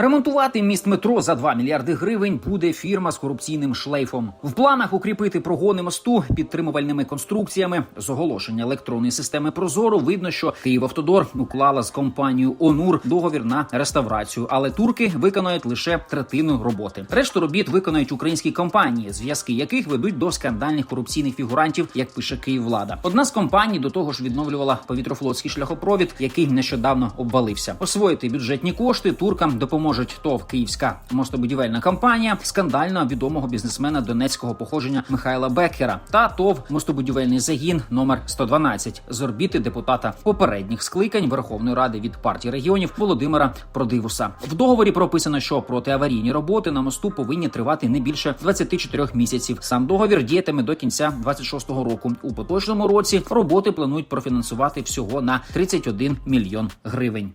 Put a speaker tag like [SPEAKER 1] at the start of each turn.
[SPEAKER 1] Ремонтувати міст метро за 2 мільярди гривень буде фірма з корупційним шлейфом. В планах укріпити прогони мосту підтримувальними конструкціями. З оголошення електронної системи Прозоро видно, що Київавтодор уклала з компанією Онур договір на реставрацію, але турки виконають лише третину роботи. Решту робіт виконають українські компанії, зв'язки яких ведуть до скандальних корупційних фігурантів, як пише Київвлада. Одна з компаній до того ж відновлювала повітрофлотський шляхопровід, який нещодавно обвалився. Освоїти бюджетні кошти туркам допоможуть ТОВ Київська мостобудівельна компанія скандально відомого бізнесмена донецького походження Михайла Беккера та ТОВ мостобудівельний загін номер 112 з орбіти депутата попередніх скликань Верховної Ради від партії регіонів Володимира Продивуса. В договорі прописано, що протиаварійні роботи на мосту повинні тривати не більше 24 місяців. Сам договір діятиме до кінця 26-го року. У поточному році роботи планують профінансувати всього на 31 мільйон гривень.